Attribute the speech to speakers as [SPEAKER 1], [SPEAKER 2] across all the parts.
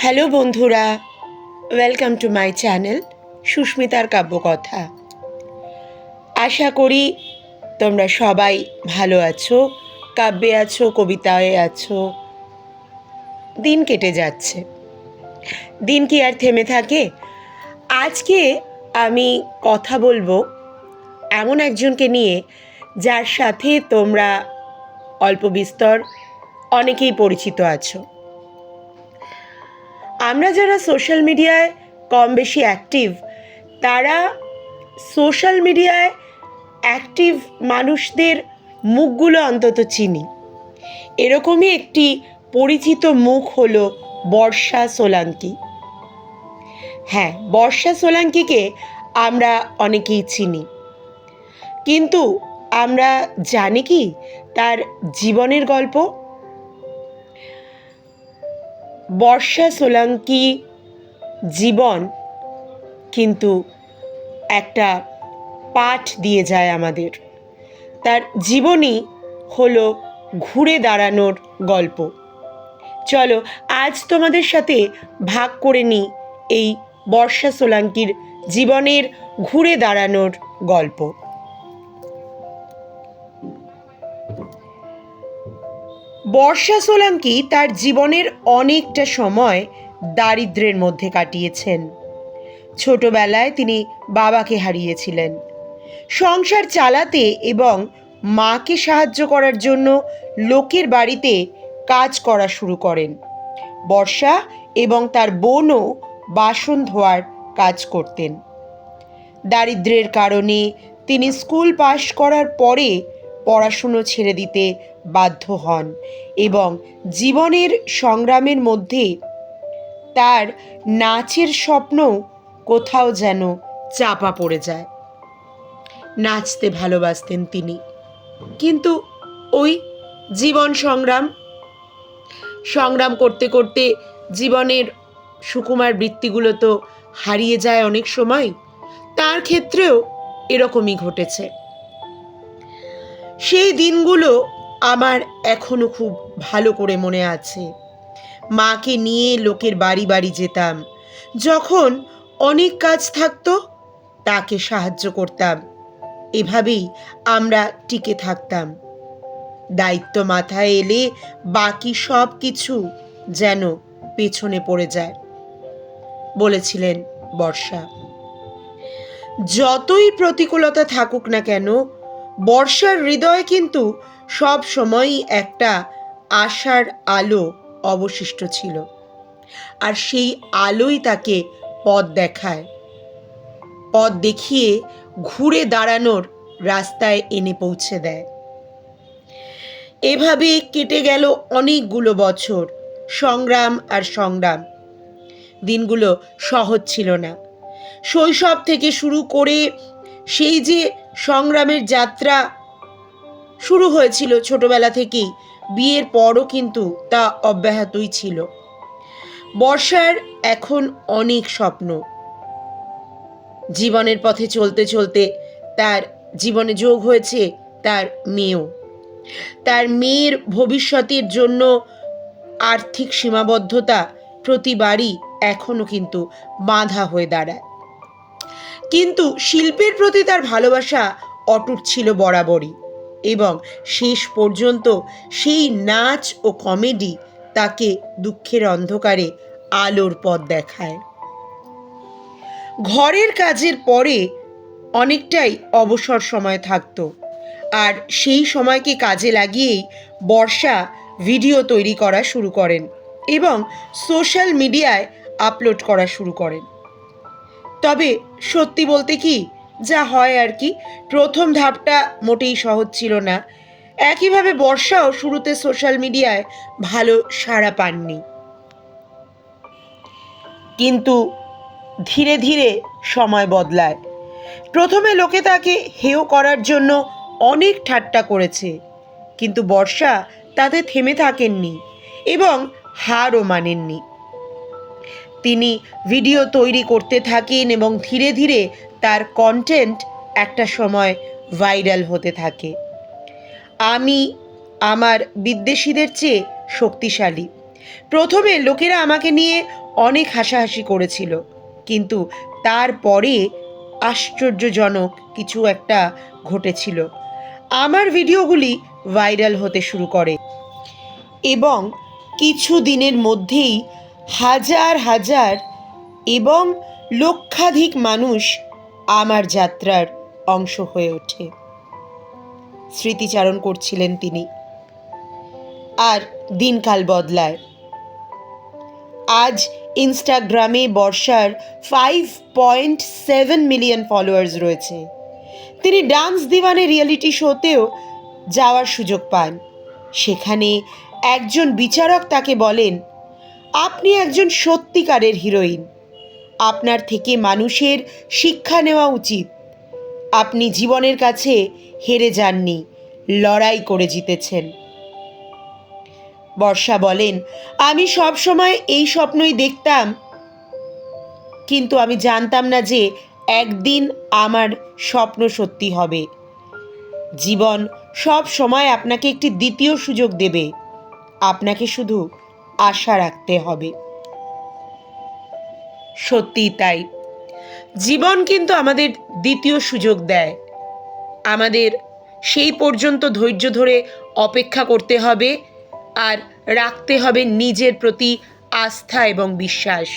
[SPEAKER 1] Hello বন্ধুরা welcome to my channel সুস্মিতার কাব্যকথা। আশা করি তোমরা সবাই ভালো আছো, কাব্যে আছো, কবিতায় আছো। দিন কেটে যাচ্ছে। দিন কি আর থেমে থাকে? আজকে আমি কথা বলব এমন একজনকে নিয়ে, যার সাথে তোমরা অল্প বিস্তর অনেকেই পরিচিত আছো। আমরা যারা সোশ্যাল মিডিয়ায় কম বেশি অ্যাক্টিভ তারা সোশ্যাল মিডিয়ায় অ্যাক্টিভ মানুষদের মুখগুলো অন্তত চিনি। এরকমই একটি পরিচিত মুখ হল বর্ষা সোলাঙ্কি। হ্যাঁ বর্ষা সোলাঙ্কিকে আমরা অনেকেই চিনি। কিন্তু আমরা জানি কি তার জীবনের গল্প? বর্ষা সোলাঙ্কি জীবন কিন্তু একটা পাঠ দিয়ে যায় আমাদের। তার জীবনই হলো ঘুরে দাঁড়ানোর গল্প। চলো, আজ তোমাদের সাথে ভাগ করে নিই এই বর্ষা সোলাঙ্কির জীবনের ঘুরে দাঁড়ানোর গল্প। বর্ষা সোলাঙ্কি তার জীবনের অনেকটা সময় দারিদ্র্যের মধ্যে কাটিয়েছেন। ছোটবেলায় তিনি বাবাকে হারিয়েছিলেন। সংসার চালাতে এবং মাকে সাহায্য করার জন্য লোকের বাড়িতে কাজ করা শুরু করেন। বর্ষা এবং তার বোনও বাসন ধোয়ার কাজ করতেন। দারিদ্র্যের কারণে তিনি স্কুল পাশ করার পরে পড়াশুনো ছেড়ে দিতে বাধ্য হন এবং জীবনের সংগ্রামের মধ্যে তার নাচের স্বপ্ন কোথাও যেন চাপা পড়ে যায়। নাচতে ভালোবাসতেন তিনি। কিন্তু ওই জীবন সংগ্রাম সংগ্রাম করতে করতে জীবনের সুকুমার বৃত্তিগুলো তো হারিয়ে যায় অনেক সময়, তার ক্ষেত্রেও এরকমই ঘটেছে। সেই দিনগুলো আমার এখনও খুব ভালো করে মনে আছে। মাকে নিয়ে লোকের বাড়ি বাড়ি যেতাম। যখন অনেক কাজ থাকতো, তাকে সাহায্য করতাম। এভাবেই আমরা টিকে থাকতাম। দায়িত্ব মাথায় এলে বাকি সব কিছু যেন পেছনে পড়ে যায়, বলেছিলেন বর্ষা। যতই প্রতিকূলতা থাকুক না কেন, বর্ষার হৃদয় কিন্তু সব সময়ই একটা আশার আলো অবশিষ্ট ছিল। আর সেই আলোই তাকে পথ দেখায়। পথ দেখিয়ে ঘুরে দাঁড়ানোর রাস্তায় এনে পৌঁছে দেয়। এভাবে কেটে গেল অনেকগুলো বছর, সংগ্রাম আর সংগ্রাম। দিনগুলো সহজ ছিল না। শৈশব থেকে শুরু করে সেই যে সংগ্রামের যাত্রা শুরু হয়েছিল ছোটবেলা থেকেই। বিয়ের পরও কিন্তু তা অব্যাহতই ছিল। বর্ষার এখন অনেক স্বপ্ন। জীবনের পথে চলতে চলতে তার জীবনে যোগ হয়েছে তার মেয়েও। তার মেয়ের ভবিষ্যতের জন্য আর্থিক সীমাবদ্ধতা প্রতিবারই এখনও কিন্তু বাধা হয়ে দাঁড়ায়। কিন্তু শিল্পের প্রতি তার ভালোবাসা অটুট ছিল বরাবরই। এবং শেষ পর্যন্ত সেই নাচ ও কমেডি তাকে দুঃখের অন্ধকারে আলোর পথ দেখায়। ঘরের কাজের পরে অনেকটাই অবসর সময় থাকতো আর সেই সময়কে কাজে লাগিয়েই বর্ষা ভিডিও তৈরি করা শুরু করেন এবং সোশ্যাল মিডিয়ায় আপলোড করা শুরু করেন। তবে সত্যি বলতে কি যা হয় আর কি। প্রথম ধাপটা মোটেই সহজ ছিল না। একইভাবে বর্ষাও শুরুতে সোশ্যাল মিডিয়ায় ভালো সাড়া পাননি। কিন্তু ধীরে ধীরে সময় বদলায়। প্রথমে লোকে তাকে হেয় করার জন্য অনেক ঠাট্টা করেছে, কিন্তু বর্ষা তাতে থেমে থাকেননি এবং হারও মানেননি। তিনি ভিডিও তৈরি করতে থাকেন এবং ধীরে ধীরে তার কন্টেন্ট একটা সময় ভাইরাল হতে থাকে। আমি আমার বিদ্বেষীদের চেয়ে শক্তিশালী। প্রথমে লোকেরা আমাকে নিয়ে অনেক হাসাহাসি করেছিল, কিন্তু তারপরে আশ্চর্যজনক কিছু একটা ঘটেছিল। আমার ভিডিওগুলি ভাইরাল হতে শুরু করে এবং কিছু দিনের মধ্যেই হাজার হাজার এবং লক্ষাধিক মানুষ আমার যাত্রার অংশ হয়ে ওঠে। স্মৃতিচারণ করছিলেন তিনি। আর দিনকাল বদলায়। আজ ইনস্টাগ্রামে বর্ষার five point seven million followers রয়েছে। তিনি ডান্স দিওয়ানে রিয়েলিটি শোতেও যাওয়ার সুযোগ পান। সেখানে একজন বিচারক তাকে বলেন আপনি একজন সত্যিকারের হিরোইন। আপনার থেকে মানুষের শিক্ষা নেওয়া উচিত। আপনি জীবনের কাছে হেরে যাননি, লড়াই করে জিতেছেন। বর্ষা বলেন, আমি সব সময় এই স্বপ্নই দেখতাম। কিন্তু আমি জানতাম না যে একদিন আমার স্বপ্ন সত্যি হবে। জীবন সব সময় আপনাকে একটি দ্বিতীয় সুযোগ দেবে। আপনাকে শুধু আশা রাখতে হবে। সত্যিই তাই। জীবন কিন্তু আমাদের দ্বিতীয় সুযোগ দেয়। আমাদের সেই পর্যন্ত ধৈর্য ধরে অপেক্ষা করতে হবে আর রাখতে হবে নিজের প্রতি আস্থা এবং বিশ্বাস।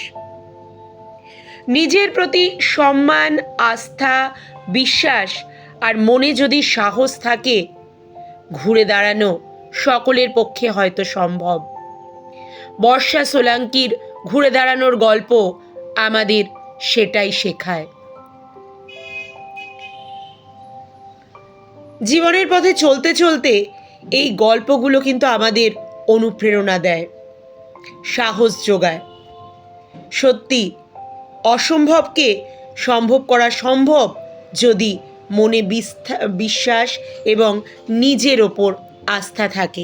[SPEAKER 1] নিজের প্রতি সম্মান, আস্থা, বিশ্বাস আর মনে যদি সাহস থাকে, ঘুরে দাঁড়ানো সকলের পক্ষে হয়তো সম্ভব। বর্ষা সোলাঙ্কির ঘুরে দাঁড়ানোর গল্প আমাদের সেটাই শেখায়। জীবনের পথে চলতে চলতে এই গল্পগুলো কিন্তু আমাদের অনুপ্রেরণা দেয়, সাহস যোগায়। সত্যি, অসম্ভবকে সম্ভব করা সম্ভব যদি মনে বিশ্বাস এবং নিজের ওপর আস্থা থাকে।